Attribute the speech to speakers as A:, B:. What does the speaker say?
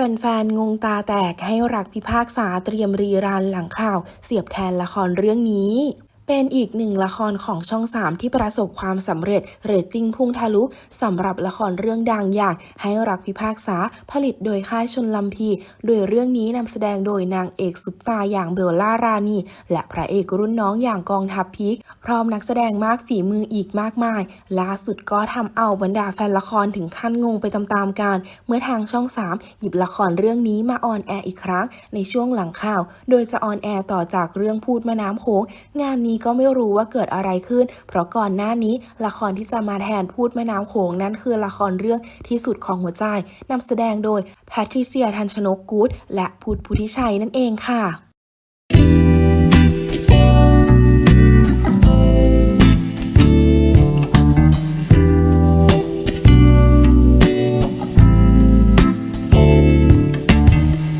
A: แฟนๆ งงตาแตกให้รักพิพากษาเตรียมรีรันหลังข่าว เสียบแทนละครเรื่องนี้ เป็นอีกหนึ่งละครของช่อง 3 ที่ประสบความสำเร็จเรตติ้งพุ่งทะลุสำหรับละครเรื่องดังอย่าง ให้รักพิพากษาผลิตโดยค่ายชนลำพี โดยเรื่องนี้นำแสดงโดยนางเอกซุปตาอย่างเบลล่ารานี และพระเอกรุ่นน้องอย่างกองทัพพีคพร้อมนักแสดงมากฝีมืออีกมากมาย ล่าสุดก็ทำเอาบรรดาแฟนละครถึงขั้นงงไปตามๆกัน เมื่อทางช่อง 3 หยิบละครเรื่องนี้มาออนแอร์อีกครั้งในช่วงหลังข่าว โดยจะออนแอร์ต่อจากเรื่องพูดแม่น้ำโขงงานนี้ก็ไม่รู้ว่าเกิดอะไรขึ้น เพราะก่อนหน้านี้ละครที่จะมาแทนพูดแม่น้ำโขงนั้นคือละครเรื่องที่สุดของหัวใจนำแสดงโดยแพทริเซียทันชนกกูดและพุทธพุทธิชัยนั่นเองค่ะ